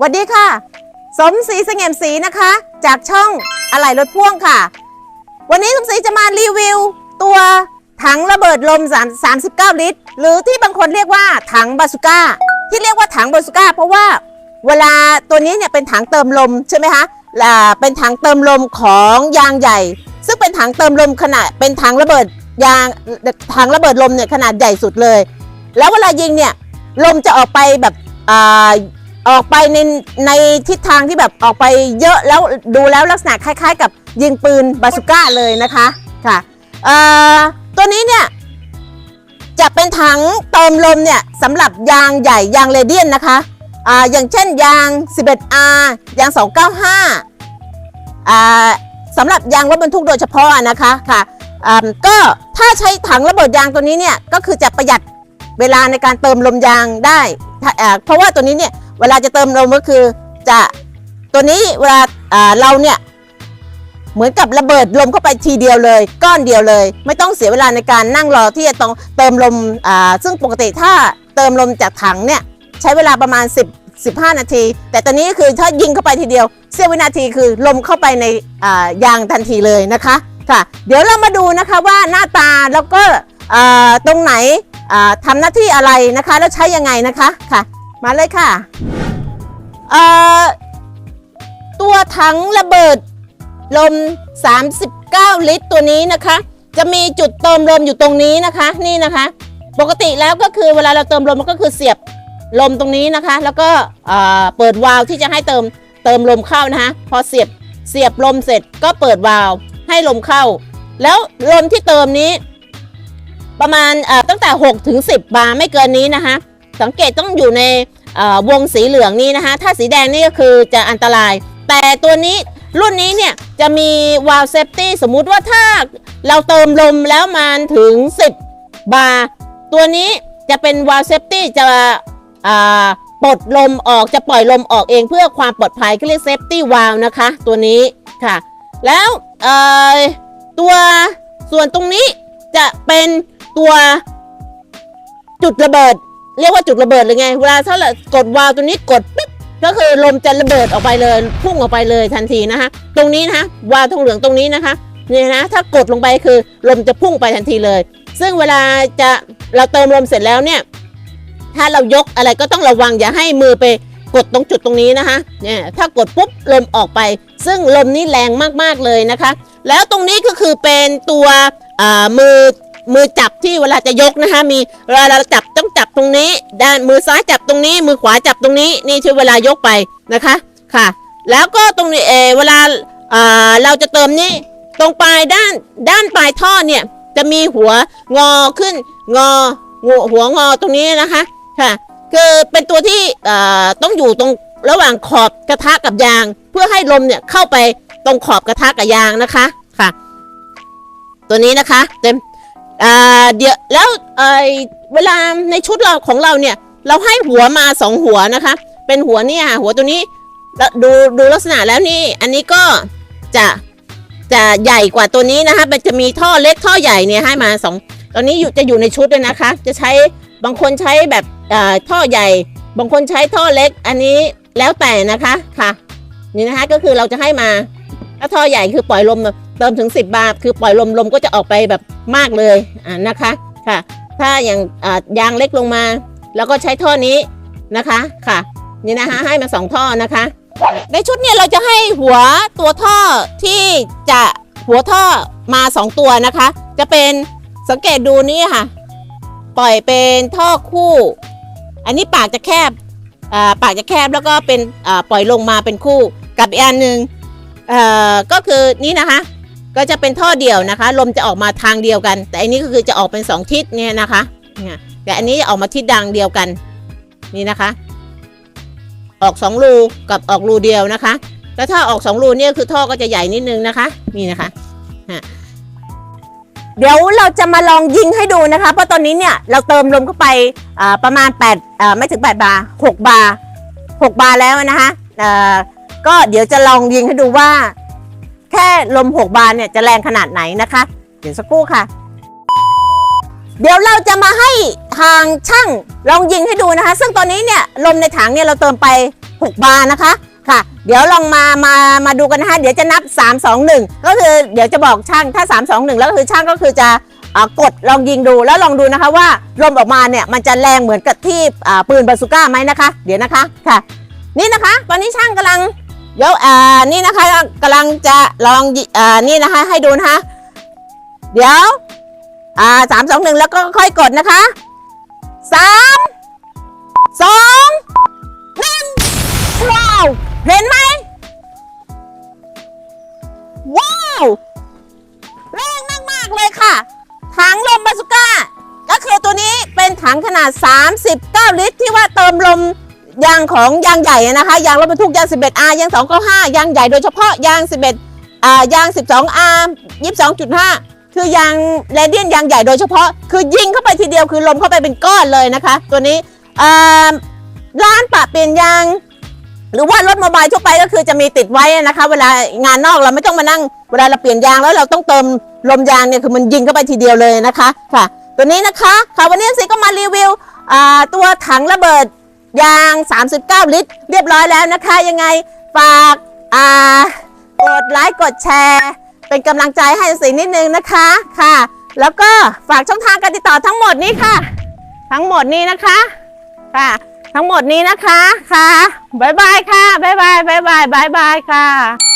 สวัสดีค่ะ สมศรีสง่มศรีนะคะ จากช่องอะไหล่รถพ่วงค่ะ วันนี้สมศรีจะมารีวิว ตัวถังระเบิดลม39 ลิตร หรือที่บางคนเรียกว่าถังบาสุก้า ที่เรียกว่าถังบาสุก้า เพราะว่าเวลาตัวนี้เนี่ยเป็นถังเติมลมใช่ไหมคะอ่าเป็นถังเติมลมของยางใหญ่ ซึ่งเป็นถังเติมลมขนาดเป็นถังระเบิดยางถังระเบิดลมเนี่ยขนาดใหญ่สุดเลย แล้วเวลายิงเนี่ยลมจะออกไปแบบ ออกไปในในทิศทางที่แบบออกไปเยอะแล้วดูแล้วลักษณะคล้าย ๆ กับยิงปืนบาสุก้าเลยนะคะค่ะเอ่อตัวนี้เนี่ยจะเป็นถังเติมลมเนี่ยสำหรับยางใหญ่ยางเรเดียนนะคะอ่าอย่างเช่นยาง 11R ยาง 295อ่าสำหรับยางรถบรรทุกโดยเฉพาะนะคะค่ะก็ถ้าใช้ถังระเบิดยางตัวนี้เนี่ยก็คือจะประหยัดเวลาในการเติมลมยางได้ เพราะว่าตัวนี้เนี่ย เวลาจะเติมลมก็คือจะตัวนี้เวลาเราเนี่ยเหมือนกับระเบิดลมเข้าไปทีเดียวเลย ก้อนเดียวเลย ไม่ต้องเสียเวลาในการนั่งรอที่จะต้องเติมลมอ่าซึ่งปกติถ้าเติมลมจากถังเนี่ยใช้เวลาประมาณ 10 15 นาที แต่ตอนนี้คือถ้ายิงเข้าไปทีเดียวเสี้ยววินาทีคือลมเข้าไปในยางทันทีเลยนะคะค่ะ เดี๋ยวเรามาดูนะคะว่าหน้าตาแล้วก็ตรงไหนอ่าทำหน้าที่อะไรนะคะ แล้วใช้ยังไงนะคะค่ะ มาเลยค่ะเอ่อตัวถังระเบิดลม 39 ลิตรตัวนี้นะคะ จะมีจุดเติมลมอยู่ตรงนี้นะคะ นี่นะคะ ปกติแล้วก็คือเวลาเราเติมลมมันก็คือเสียบลมตรงนี้นะคะ แล้วก็เอ่อเปิดวาล์วที่จะให้เติมเติมลมเข้านะคะพอเสียบเสียบลมเสร็จก็เปิดวาล์วให้ลมเข้า แล้วลมที่เติมนี้ ประมาณเอ่อตั้งแต่6ถึง10 บาร์ไม่เกินนี้นะคะ สังเกตต้องอยู่ในวงสีเหลืองนี้นะคะ ถ้าสีแดงนี่ก็คือจะอันตราย แต่ตัวนี้รุ่นนี้เนี่ยจะมีวาล์วเซฟตี้สมมุติว่าถ้าเราเติมลมแล้วมันถึง 10 บาร์ตัวนี้จะเป็นวาล์วเซฟตี้จะปลดลมออกจะปล่อยลมออกเองเพื่อความปลอดภัยเขาเรียกเซฟตี้วาล์วนะคะ ตัวนี้ค่ะ แล้วตัวส่วนตรงนี้จะเป็นตัวจุดระเบิด เรียกว่าจุดระเบิดเลยไง เวลาถ้าเรากดวาล์วตัวนี้กดปุ๊บก็คือลมจะระเบิดออกไปเลย พุ่งออกไปเลยทันทีนะคะ ตรงนี้นะคะวาล์วทองเหลืองตรงนี้นะคะนี่นะถ้ากดลงไปคือลมจะพุ่งไปทันทีเลย ซึ่งเวลาจะเราเติมลมเสร็จแล้วเนี่ย ถ้าเรายกอะไรก็ต้องระวังอย่าให้มือไปกดตรงจุดตรงนี้นะคะเนี่ยถ้ากดปุ๊บลมออกไป ซึ่งลมนี่แรงมากๆเลยนะคะ แล้วตรงนี้ก็คือเป็นตัวมือ มือจับที่เวลาจะยกนะคะ มีเวลาเราจับต้องจับตรงนี้ ด้านมือซ้ายจับตรงนี้ มือขวาจับตรงนี้ นี่คือเวลายกไปนะคะค่ะ แล้วก็ตรงนี้เอเวลาอ่าเราจะเติมนี่ตรงปลายด้านด้านปลายท่อเนี่ยจะมีหัวงอขึ้นงอหัวหัวงอตรงนี้นะคะค่ะคือเป็นตัวที่เอ่อต้องอยู่ตรงระหว่างขอบกระทะกับยาง เพื่อให้ลมเนี่ยเข้าไปตรงขอบกระทะกับยางนะคะค่ะ ตัวนี้นะคะ เต็ม อ่าเดี๋ยวแล้วเอเวลาในชุดเราของเราเนี่ย เราให้หัวมาสองหัวนะคะ เป็นหัวเนี่ยหัวตัวนี้ดูดูลักษณะแล้วนี่ อันนี้ก็จะจะใหญ่กว่าตัวนี้นะคะมันจะมีท่อเล็กท่อใหญ่เนี่ยให้มาสองตอนนี้อยู่จะอยู่ในชุดเลยนะคะ จะใช้บางคนใช้แบบอ่าท่อใหญ่ บางคนใช้ท่อเล็ก อันนี้แล้วแต่นะคะค่ะ นี่นะคะก็คือเราจะให้มาถ้าท่อใหญ่คือปล่อยลม เติมถึง 10 บาร์คือปล่อยลมลมก็จะออกไปแบบมากเลยอ่านะคะค่ะ ถ้าอย่างยางเล็กลงมา แล้วก็ใช้ท่อนี้นะคะค่ะนี่นะคะให้มาสองท่อนะคะ ในชุดเนี่ยเราจะให้หัวตัวท่อที่จะหัวท่อมาสองตัวนะคะ จะเป็นสังเกตดูนี่ค่ะ ปล่อยเป็นท่อคู่ อันนี้ปากจะแคบอ่าปากจะแคบแล้วก็เป็นปล่อยลงมาเป็นคู่กับอีกอันหนึ่งเอ่อก็คือนี่นะคะ ก็จะเป็นท่อเดี่ยวนะคะ ลมจะออกมาทางเดียวกัน แต่อันนี้ก็คือจะออกเป็นสองทิศเนี่ยนะคะเนี่ยแต่อันนี้ออกมาทิศดังเดียวกันนี่นะคะ ออกสองรูกับออกรูเดียวนะคะ แล้วถ้าออกสองรูเนี่ยคือท่อก็จะใหญ่นิดนึงนะคะ นี่นะคะฮะเดี๋ยวเราจะมาลองยิงให้ดูนะคะ เพราะตอนนี้เนี่ยเราเติมลมเข้าไปประมาณ8ไม่ถึง 8 บาร์6บาร์6บาร์แล้วนะคะก็เดี๋ยวจะลองยิงให้ดูว่า แค่ลม6บาร์เนี่ยจะแรงขนาดไหนนะคะ เดี๋ยวสักครู่ค่ะ เดี๋ยวเราจะมาให้ทางช่างลองยิงให้ดูนะคะ ซึ่งตอนนี้เนี่ยลมในถังเนี่ยเราเติมไป 6 บาร์นะคะค่ะ เดี๋ยวลองมามามาดูกันนะคะ เดี๋ยวจะนับ 3 2 1 ก็คือเดี๋ยวจะบอกช่างถ้า 3 2 1 แล้วก็คือช่างก็คือจะอกดลองยิงดูแล้วลองดูนะคะว่าลมออกมาเนี่ยมันจะแรงเหมือนกับที่ปืนบาซูก้าไหมนะคะ เดี๋ยวนะคะค่ะ นี่นะคะ ตอนนี้ช่างกำลัง เดี๋ยวอ่านี่นะคะกำลังจะลองอ่านี่นะคะ ให้ดูนะคะ เดี๋ยวอ่าสามสองหนึ่งแล้วก็ค่อยกดนะคะสามสองหนึ่งว้าว เห็นไหมว้าวแรงมากๆเลยค่ะ ถังลมบาสุก้า ก็คือตัวนี้เป็นถังขนาด 39 ลิตรที่ว่าเติมลม ยางของยางใหญ่นะคะ ยางรถบรรทุกยาง 11R ยาง 295 ยางใหญ่โดยเฉพาะยาง 11อ่ายาง 12R 22.5 คือยางเรเดียนยางใหญ่โดยเฉพาะ คือยิงเข้าไปทีเดียวคือลมเข้าไปเป็นก้อนเลยนะคะ ตัวนี้ร้านปะเปลี่ยนยาง หรือว่ารถมอเตอร์ไซค์ทั่วไปก็คือจะมีติดไว้นะคะ เวลางานนอกเราไม่ต้องมานั่ง เวลาเราเปลี่ยนยางแล้วเราต้องเติมลมยางเนี่ยคือมันยิงเข้าไปทีเดียวเลยนะคะค่ะ ตัวนี้นะคะค่ะวันนี้ซีก็มารีวิวตัวถังระเบิด ยาง 39 ลิตร เรียบร้อยแล้วนะคะ ยังไงฝากอ่ากดไลค์กดแชร์ เป็นกำลังใจให้สีนิดนึงนะคะค่ะ แล้วก็ฝากช่องทางการติดต่อทั้งหมดนี้ค่ะ ทั้งหมดนี้นะคะค่ะ ทั้งหมดนี้นะคะค่ะบ๊ายบายค่ะบ๊ายบายบ๊ายบายบ๊ายบายค่ะ